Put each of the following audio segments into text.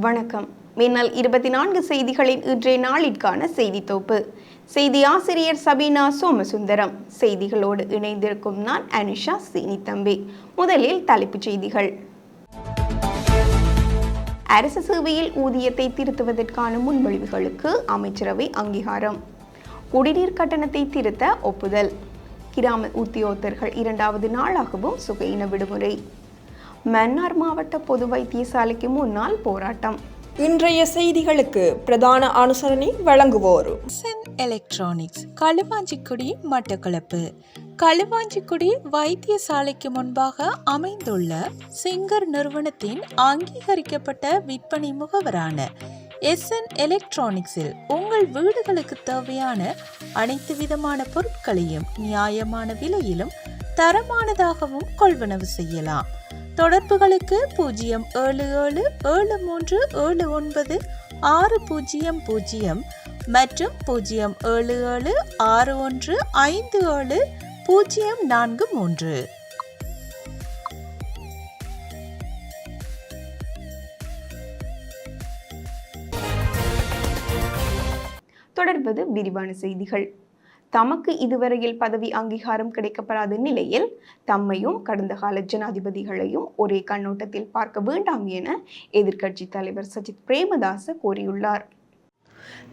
வணக்கம். மின்னல் இருபத்தி நான்கு செய்திகளின் இன்றைய நாளிற்கான செய்தி தொகுப்பு. செய்தி ஆசிரியர் சபீனா சோமசுந்தரம். செய்திகளோடு இணைந்திருக்கும் நான் அனுஷா சீனித்தம்பி. முதலில் தலைப்புச் செய்திகள். அரசு சேவையில் ஊதியத்தை திருத்துவதற்கான முன்மொழிவுகளுக்கு அமைச்சரவை அங்கீகாரம். குடிநீர் கட்டணத்தை திருத்த ஒப்புதல். கிராம உத்தியோகத்தர்கள் இரண்டாவது நாளாகவும் சுகையின விடுமுறை. மன்னார் மாவட்ட பொது வைத்தியசாலைக்கு முன்னால் போராட்டம். இன்றைய செய்திகளுக்கு பிரதான அனுசரணை வழங்குவோர். சென் எலக்ட்ரானிக்ஸ் களுவாஞ்சிக்குடி மட்டக்களப்பு களுவாஞ்சிக்குடி வைத்தியசாலைக்கு முன்பாக அமைந்துள்ள சிங்கர் நிறுவனத்தின் அங்கீகரிக்கப்பட்ட விற்பனை முகவரான எஸ்என் எலக்ட்ரானிக்ஸில் உங்கள் வீடுகளுக்கு தேவையான அனைத்து விதமான பொருட்களையும் நியாயமான விலையிலும் தரமானதாகவும் கொள்வனவு செய்யலாம். தொடர்புகளுக்கு பூஜ்ஜியம் ஏழு ஏழு ஏழு மூன்று ஏழு ஒன்பது ஆறு பூஜ்ஜியம் பூஜ்ஜியம் மற்றும் பூஜ்ஜியம் ஏழு ஏழு ஆறு ஒன்று ஐந்து ஏழு பூஜ்ஜியம் நான்கு மூன்று. தொடர்வது விரிவான செய்திகள். தமக்கு இதுவரையில் பதவி அங்கீகாரம் கிடைக்கப்படாத நிலையில் தம்மையும் கடந்த கால ஜனாதிபதிகளையும் ஒரே கண்ணோட்டத்தில் பார்க்க வேண்டாம் என எதிர்க்கட்சி தலைவர் சஜித் பிரேமதாச கூறியுள்ளார்.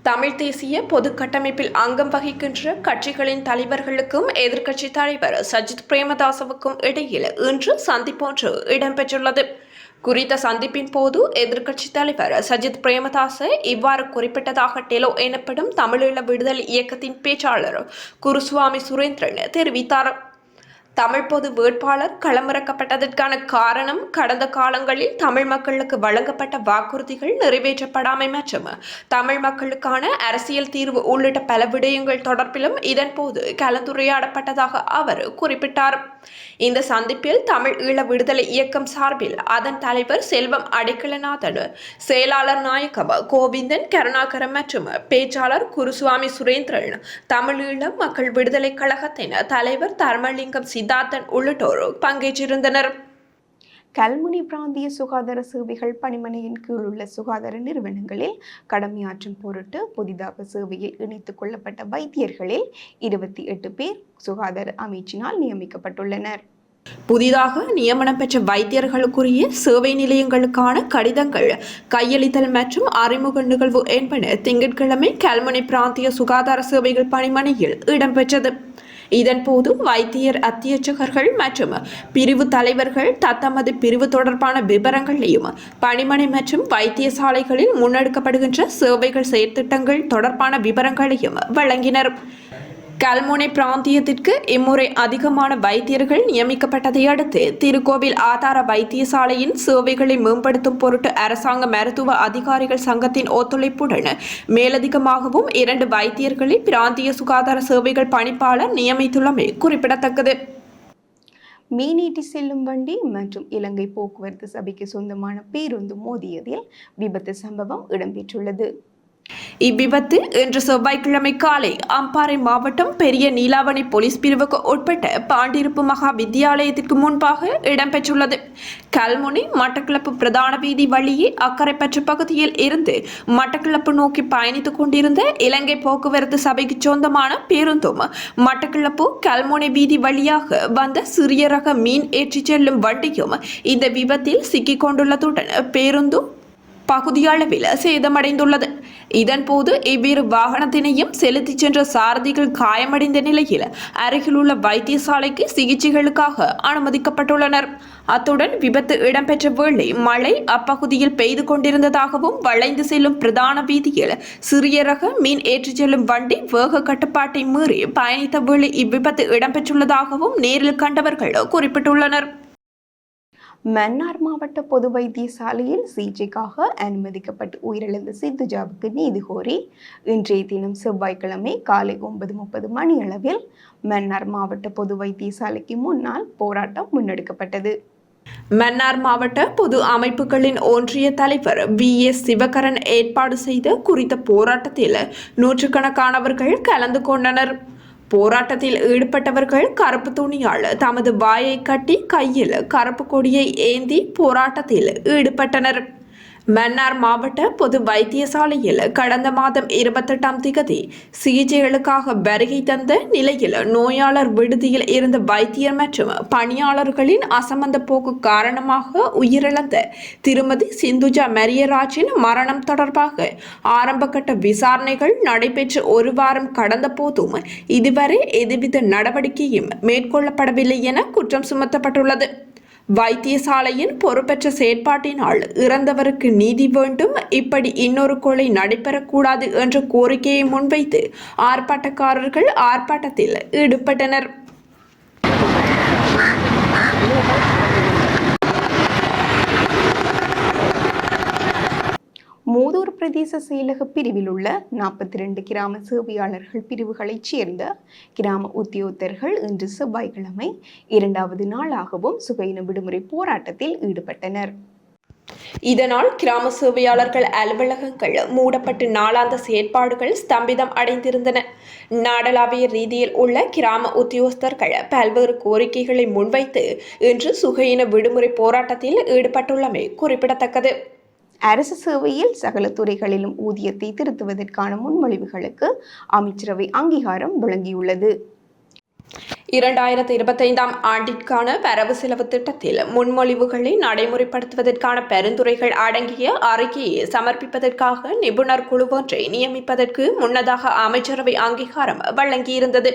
தமிழ் தேசிய பொது கட்டமைப்பில் அங்கம் வகிக்கின்ற கட்சிகளின் தலைவர்களுக்கும் எதிர்க்கட்சி தலைவர் சஜித் பிரேமதாசவுக்கும் இடையில் இன்று சந்திப்பொன்று இடம்பெற்றுள்ளது. குறித்த சந்திப்பின் போது எதிர்க்கட்சி தலைவர் சஜித் பிரேமதாச இவ்வாறு குறிப்பிட்டதாக டெலோ எனப்படும் தமிழீழ விடுதலை இயக்கத்தின் பேச்சாளர் குருசுவாமி சுரேந்திரன் தெரிவித்தார். தமிழ் பொது வேட்பாளர் களமிறக்கப்பட்டதற்கான காரணம் கடந்த காலங்களில் தமிழ் மக்களுக்கு வழங்கப்பட்ட வாக்குறுதிகள் நிறைவேற்றப்படாமை மற்றும் தமிழ் மக்களுக்கான அரசியல் தீர்வு உள்ளிட்ட பல விடயங்கள் தொடர்பிலும் இதன்போது கலந்துரையாடப்பட்டதாக அவர் குறிப்பிட்டார். இந்த சந்திப்பில் தமிழ் ஈழ விடுதலை இயக்கம் சார்பில் அதன் தலைவர் செல்வம் அடைக்கலநாதன் செயலாளர் நாயகம் கோவிந்தன் கருணாகரம் மற்றும் பேச்சாளர் குருசுவாமி சுரேந்திரன் தமிழீழ மக்கள் விடுதலை கழகத்தின் தலைவர் தர்மலிங்கம் சித்தார்த்தன் உள்ளிட்டோர் பங்கேற்றிருந்தனர். கல்முனை பிராந்திய சுகாதார சேவைகள் பணிமனையின் கீழ் உள்ள சுகாதார நிறுவனங்களில் கடமையாற்றும் பொருட்டு புதிதாக சேவையில் இணைத்துக் கொள்ளப்பட்ட வைத்தியர்களில் இருபத்தி எட்டு பேர் சுகாதார அமைச்சினால் நியமிக்கப்பட்டுள்ளனர். புதிதாக நியமனம் பெற்ற வைத்தியர்களுக்குரிய சேவை நிலையங்களுக்கான கடிதங்கள் கையளித்தல் மற்றும் அறிமுக நிகழ்வு என்பன திங்கட்கிழமை கல்முனை பிராந்திய சுகாதார சேவைகள் பணிமனையில் இடம்பெற்றது. இதன்போது வைத்தியர் அத்தியட்சகர்கள் மற்றும் பிரிவு தலைவர்கள் தத்தமது பிரிவு தொடர்பான விவரங்களையும் பணிமனை மற்றும் வைத்தியசாலைகளில் முன்னெடுக்கப்படுகின்ற சேவைகள் செயற்திட்டங்கள் தொடர்பான விவரங்களையும் வழங்கினர். கல்முனை பிராந்தியத்திற்கு இம்முறை அதிகமான வைத்தியர்கள் நியமிக்கப்பட்டதை அடுத்து திருக்கோவில் ஆதார வைத்தியசாலையின் சேவைகளை மேம்படுத்தும் பொருட்டு அரசாங்க மருத்துவ அதிகாரிகள் சங்கத்தின் ஒத்துழைப்புடன் மேலதிகமாகவும் இரண்டு வைத்தியர்களை பிராந்திய சுகாதார சேவைகள் பணிப்பாளர் நியமித்துள்ளமை குறிப்பிடத்தக்கது. மீனீட்டி செல்லும் வண்டி மற்றும் இலங்கை போக்குவரத்து சபைக்கு சொந்தமான பேருந்து மோதியதில் விபத்து சம்பவம் இடம்பெற்றுள்ளது. இவ்விபத்து இன்று செவ்வாய்க்கிழமை காலை அம்பாறை மாவட்டம் பெரிய நீலாவணி போலீஸ் பிரிவுக்கு உட்பட்ட பாண்டிருப்பு மகா வித்தியாலயத்திற்கு முன்பாக இடம்பெற்றுள்ளது. கல்முனை மட்டக்களப்பு பிரதான வீதி வழியே அக்கரைப்பற்று பகுதியில் இருந்து மட்டக்கிளப்பு நோக்கி பயணித்துக் கொண்டிருந்த இலங்கை போக்குவரத்து சபைக்கு சொந்தமான பேருந்தும் மட்டக்கிளப்பு கல்முனை வீதி வழியாக வந்த சிறிய ரக மீன் ஏற்றிச் செல்லும் வண்டியும் இந்த விபத்தில் சிக்கிக் கொண்டுள்ளதுடன் பேருந்தும் பகுதியளவில் சேதமடைந்துள்ளது. இதன்போது இவ்விரு வாகனத்தினையும் செலுத்திச் சென்ற சாரதிகள் காயமடைந்த நிலையில் அருகிலுள்ள வைத்தியசாலைக்கு சிகிச்சைகளுக்காக அனுமதிக்கப்பட்டுள்ளனர். அத்துடன் விபத்து இடம்பெற்ற வேளை மழை அப்பகுதியில் பெய்து கொண்டிருந்ததாகவும் வளைந்து செல்லும் பிரதான வீதியில் சிறிய ரக மீன் ஏற்றிச் செல்லும் வண்டி வேக கட்டுப்பாட்டை மீறி பயணித்த வேளை இவ்விபத்து இடம்பெற்றுள்ளதாகவும் நேரில் கண்டவர்கள் குறிப்பிட்டுள்ளனர். மன்னார் மாவட்ட பொது வைத்தியசாலையில் சிகிச்சைக்காக அனுமதிக்கப்பட்டு உயிரிழந்த சித்துஜாவுக்கு நீதி கோரி இன்றைய தினம் செவ்வாய்க்கிழமை காலை ஒன்பது முப்பது மணி அளவில் மன்னார் மாவட்ட பொது வைத்தியசாலைக்கு முன்னால் போராட்டம் முன்னெடுக்கப்பட்டது. மன்னார் மாவட்ட பொது அமைப்புகளின் ஒன்றிய தலைவர் வி. எஸ். சிவகரன் ஏற்பாடு செய்த குறித்த போராட்டத்தில் நூற்றுக்கணக்கானவர்கள் கலந்து கொண்டனர். போராட்டத்தில் ஈடுபட்டவர்கள் கருப்பு துணியால் தமது வாயை கட்டி கையில் கருப்பு கொடியை ஏந்தி போராட்டத்தில் ஈடுபட்டனர். மன்னார் மாவட்ட பொது வைத்தியசாலையில் கடந்த மாதம் இருபத்தெட்டாம் திகதி சிகிச்சைகளுக்காக வருகை தந்த நிலையில் நோயாளர் விடுதியில் இருந்த வைத்தியர் மற்றும் பணியாளர்களின் அசமந்த போக்கு காரணமாக உயிரிழந்த திருமதி சிந்துஜா மரியராஜின் மரணம் தொடர்பாக ஆரம்பகட்ட விசாரணைகள் நடைபெற்று ஒரு வாரம் கடந்த போதும் இதுவரை எதுவித நடவடிக்கையும் மேற்கொள்ளப்படவில்லை என குற்றம் சுமத்தப்பட்டுள்ளது. வைத்தியசாலையின் பொறுப்பற்ற செயற்பாட்டினால் இறந்தவருக்கு நீதி வேண்டும். இப்படி இன்னொரு கொலை நடைபெறக்கூடாது என்ற கோரிக்கையை முன்வைத்து ஆர்ப்பாட்டக்காரர்கள் ஆர்ப்பாட்டத்தில் ஈடுபட்டனர். பிரதேச செயலக பிரிவில் உள்ள நாற்பத்தி ரெண்டு கிராம சேவையாளர்கள் பிரிவுகளைச் சேர்ந்த கிராம உத்தியோகத்தர்கள் இன்று செவ்வாய்க்கிழமை இரண்டாவது நாளாகவும் சுகையின விடுமுறை போராட்டத்தில் ஈடுபட்டனர். இதனால் கிராம சேவையாளர்கள் அலுவலகங்கள் மூடப்பட்டு நாளாந்த செயற்பாடுகள் ஸ்தம்பிதம் அடைந்திருந்தன. நாடளாவிய ரீதியில் உள்ள கிராம உத்தியோகஸ்தர்கள் பல்வேறு கோரிக்கைகளை முன்வைத்து இன்று சுகையின விடுமுறை போராட்டத்தில் ஈடுபட்டுள்ளமை குறிப்பிடத்தக்கது. அரசு சேவையில் சகல துறைகளிலும் ஊதியத்தை திருத்துவதற்கான முன்மொழிவுகளுக்கு அமைச்சரவை அங்கீகாரம் வழங்கியுள்ளது. இரண்டாயிரத்தி இருபத்தைந்தாம் ஆண்டிற்கான வரவு செலவு திட்டத்தில் முன்மொழிவுகளை நடைமுறைப்படுத்துவதற்கான பரிந்துரைகள் அடங்கிய அறிக்கையை சமர்ப்பிப்பதற்காக நிபுணர் குழு ஒன்றை நியமிப்பதற்கு முன்னதாக அமைச்சரவை அங்கீகாரம் வழங்கியிருந்தது.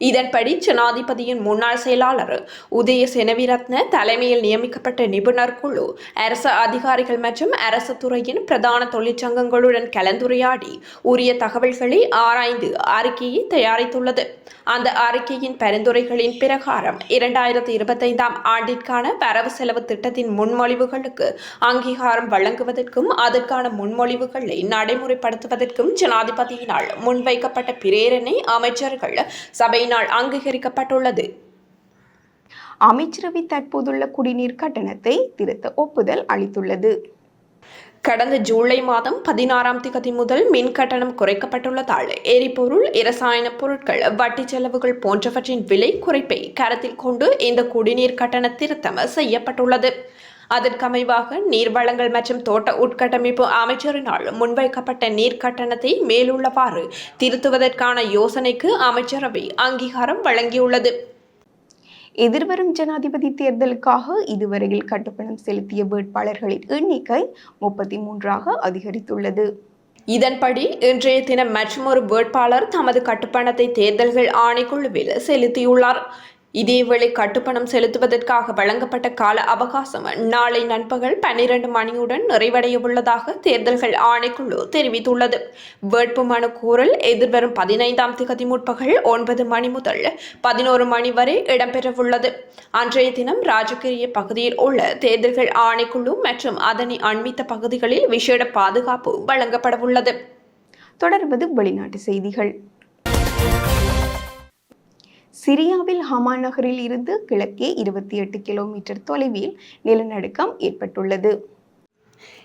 இதன்படி ஜனாதிபதியின் முன்னாள் செயலாளர் உதய செனவிரத்ன தலைமையில் நியமிக்கப்பட்ட நிபுணர் குழு அரசு அதிகாரிகள் மற்றும் அரசு துறையின் பிரதான தொழிற்சங்கங்களுடன் கலந்துரையாடி உரிய தகவல்களை ஆராய்ந்து அறிக்கையை தயாரித்துள்ளது. அந்த அறிக்கையின் பரிந்துரைகளின் பிரகாரம் இரண்டாயிரத்தி இருபத்தைந்தாம் ஆண்டிற்கான வரவு செலவு திட்டத்தின் முன்மொழிவுகளுக்கு அங்கீகாரம் வழங்குவதற்கும் அதற்கான முன்மொழிவுகளை நடைமுறைப்படுத்துவதற்கும் ஜனாதிபதியினால் முன்வைக்கப்பட்ட பிரேரணை அமைச்சர்கள் சபையினால் அங்கீகரிக்கப்பட்டுள்ளது. அமைச்சரவை தற்போதுள்ள குடிநீர் கட்டணத்தை திருத்த ஒப்புதல் அளித்துள்ளது. கடந்த ஜூலை மாதம் பதினாறாம் திகதி முதல் மின் கட்டணம் குறைக்கப்பட்டுள்ளதால் எரிபொருள் இரசாயன பொருட்கள் வட்டி செலவுகள் போன்றவற்றின் விலை குறைப்பை கருத்தில் கொண்டு இந்த குடிநீர் கட்டண திருத்தம் செய்யப்பட்டுள்ளது. அதற்கமைவாக நீர் வளங்கள் மற்றும் தோட்ட உட்கட்டமைப்பு அமைச்சரினால் முன்வைக்கப்பட்ட நீர் கட்டணத்தை மேலுள்ளவாறு திருத்துவதற்கான யோசனைக்கு அமைச்சரவை அங்கீகாரம் வழங்கியுள்ளது. எதிர்வரும் ஜனாதிபதி தேர்தலுக்காக இதுவரையில் கட்டுப்பணம் செலுத்திய வேட்பாளர்களின் எண்ணிக்கை முப்பத்தி மூன்றாக அதிகரித்துள்ளது. இதன்படி இன்றைய தினம் மற்றொரு வேட்பாளர் தமது கட்டுப்பணத்தை தேர்தல்கள் ஆணைக்குழுவில் செலுத்தியுள்ளார். இதேவேளை கட்டுப்பணம் செலுத்துவதற்காக வழங்கப்பட்ட கால அவகாசம் நாளை நண்பகல் பன்னிரண்டு மணியுடன் நிறைவடைய உள்ளதாக தேர்தல்கள் ஆணைக்குழு தெரிவித்துள்ளது. வேட்புமனு கூறல் எதிர்வரும் பதினைந்தாம் திகதி முற்பகல் ஒன்பது மணி முதல் பதினோரு மணி வரை இடம்பெறவுள்ளது. அன்றைய தினம் ராஜகிரிய பகுதியில் உள்ள தேர்தல்கள் ஆணைக்குழு மற்றும் அதனை அண்மித்த பகுதிகளில் விசேட பாதுகாப்பு வழங்கப்படவுள்ளது. தொடர்வது வெளிநாட்டு செய்திகள். சிரியாவில் ஹமா நகரில் இருந்து கிழக்கே இருபத்தி எட்டு கிலோமீட்டர் தொலைவில் நிலநடுக்கம் ஏற்பட்டுள்ளது.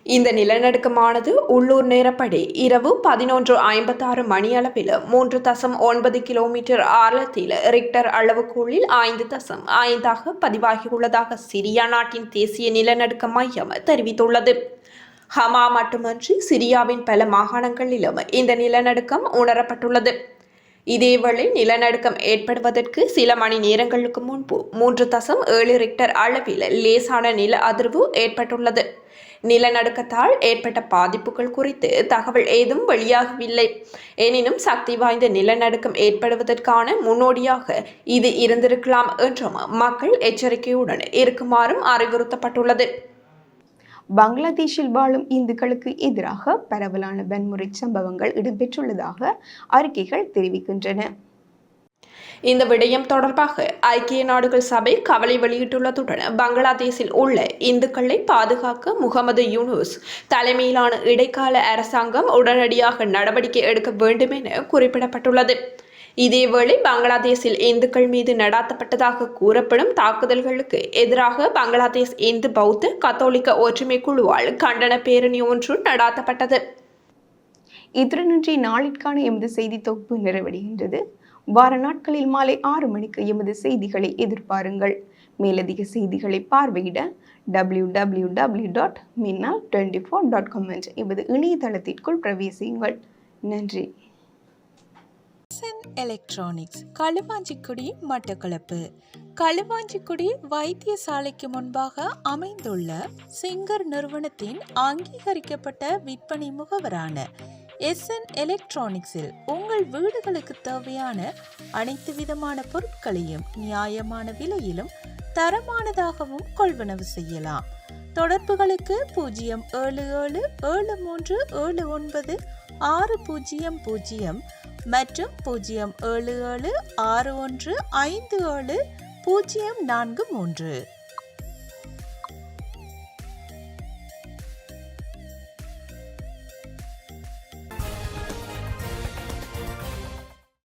இந்த நிலநடுக்கமானது உள்ளூர் நேரப்படி இரவு பதினொன்று ஐம்பத்தாறு மணியளவில் மூன்று தசம் ஒன்பது கிலோமீட்டர் ஆழத்தில் ரிக்டர் அளவுகோளில் ஐந்து தசம் ஐந்தாக பதிவாகியுள்ளதாக சிரியா நாட்டின் தேசிய நிலநடுக்க மையம் தெரிவித்துள்ளது. ஹமா மட்டுமன்றி சிரியாவின் பல மாகாணங்களிலும் இந்த நிலநடுக்கம் உணரப்பட்டுள்ளது. இதேவேளை நிலநடுக்கம் ஏற்படுவதற்கு சில மணி நேரங்களுக்கு முன்பு மூன்று தசம் ஏழு ரிக்டர் அளவில் லேசான நில அதிர்வு ஏற்பட்டுள்ளது. நிலநடுக்கத்தால் ஏற்பட்ட பாதிப்புகள் குறித்து தகவல் ஏதும் வெளியாகவில்லை. எனினும் சக்தி வாய்ந்த நிலநடுக்கம் ஏற்படுவதற்கான முன்னோடியாக இது இருந்திருக்கலாம் என்றும் மக்கள் எச்சரிக்கையுடன் இருக்குமாறும் அறிவுறுத்தப்பட்டுள்ளது. பங்களாதேஷில் வாழும் இந்துக்களுக்கு எதிராக பரவலான வன்முறை சம்பவங்கள் இடம்பெற்றுள்ளதாக அறிக்கைகள் தெரிவிக்கின்றன. இந்த விடயம் தொடர்பாக ஐக்கிய நாடுகள் சபை கவலை வெளியிட்டுள்ளதுடன் பங்களாதேஷில் உள்ள இந்துக்களை பாதுகாக்க முகமது யூனுஸ் தலைமையிலான இடைக்கால அரசாங்கம் உடனடியாக நடவடிக்கை எடுக்க வேண்டும் என குறிப்பிடப்பட்டுள்ளது. இதேவேளை பங்களாதேஷில் இந்துக்கள் மீது நடாத்தப்பட்டதாக கூறப்படும் தாக்குதல்களுக்கு எதிராக பங்களாதேஷ் இந்து பௌத்த கத்தோலிக்க ஒற்றுமை குழுவால் கண்டன பேரணி ஒன்று நடாத்தப்பட்டது. இத்துடனின்றி நாளிற்கான எமது செய்தி தொகுப்பு நிறைவடைகின்றது. வார நாட்களில் மாலை ஆறு மணிக்கு எமது செய்திகளை எதிர்பாருங்கள். மேலதிக செய்திகளை பார்வையிட W W W dot Minnal twenty four dot com என்ற எமது இணையதளத்திற்குள் பிரவேசியுங்கள். நன்றி. எலக்ட்ரானிக்ஸ் களுவாஞ்சிக்குடி மட்டக்களப்பு. களுவாஞ்சிக்குடி வைத்தியசாலைக்கு முன்பாக அமைந்துள்ள சிங்கர் நிறுவனத்தின் அங்கீகரிக்கப்பட்ட விற்பனை முகவரான எஸ்என் எலக்ட்ரானிக்ஸில் உங்கள் வீடுகளுக்கு தேவையான அனைத்து விதமான பொருட்களையும் நியாயமான விலையிலும் தரமானதாகவும் கொள்வனவு செய்யலாம். தொடர்புகளுக்கு பூஜ்ஜியம் ஏழு ஏழு ஏழு மூன்று ஏழு ஒன்பது ஆறு பூஜ்ஜியம் பூஜ்ஜியம் மற்றும் பூஜ்ஜியம் ஏழு ஏழு ஆறு ஒன்று ஐந்து ஏழு பூஜ்ஜியம் நான்கு மூன்று.